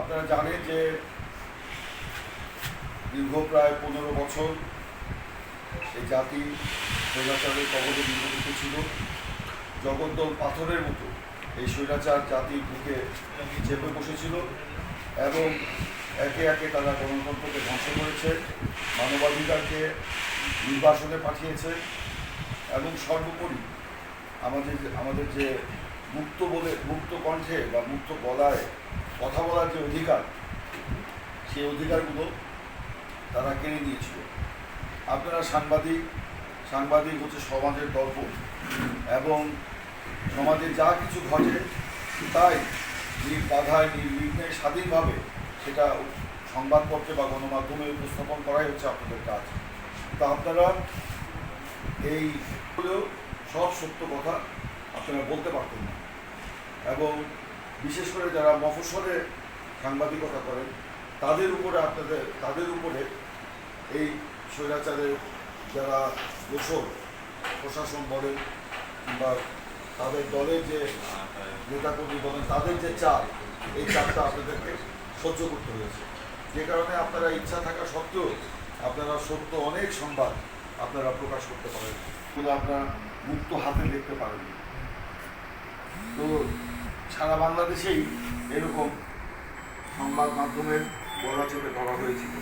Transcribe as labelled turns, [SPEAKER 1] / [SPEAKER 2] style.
[SPEAKER 1] আপনারা জানেন যে দীর্ঘ প্রায় পনেরো বছর এই জাতি স্বৈরাচারের কবলে নির্মিত ছিল। জগদ্দল পাথরের মতো এই স্বৈরাচার জাতির বুকে চেপে বসেছিল এবং একে একে তারা গণতন্ত্রকে ধ্বংস করেছে, মানবাধিকারকে নির্বাসনে পাঠিয়েছে এবং সর্বোপরি আমাদের আমাদের যে মুক্ত বলে, মুক্ত কণ্ঠে বা মুক্ত গলায় কথা বলার যে অধিকার, সেই অধিকারগুলো তারা কেড়ে নিয়েছিল। আপনারা সাংবাদিক সাংবাদিক হচ্ছে সমাজের দর্পণ এবং সমাজে যা কিছু ঘটে, তাই নির্বাধায় নির্বিঘ্নে স্বাধীনভাবে সেটা সংবাদপত্রে বা গণমাধ্যমে উপস্থাপন করাই হচ্ছে আপনাদের কাজ। তো আপনারা এই সব সত্য কথা আপনারা বলতে পারতেন না। এবং বিশেষ করে যারা মফস্বলে সাংবাদিকতা করেন, তাদের উপরে আপনাদের, তাদের উপরে এই স্বৈরাচারের যারা দোষর প্রশাসন বলেন কিংবা তাদের দলের যে নেতাকর্মী বলেন, তাদের যে চাপ, এই চাপটা আপনাদেরকে সহ্য করতে হয়েছে। যে কারণে আপনারা ইচ্ছা থাকা সত্ত্বেও আপনারা সত্য অনেক সংবাদ আপনারা প্রকাশ করতে পারেন। এগুলো আপনারা মুক্ত হাতে দেখতে পারেন। তো সারা বাংলাদেশেই এরকম সংবাদ মাধ্যমের গলা চেপে ধরা হয়েছিল।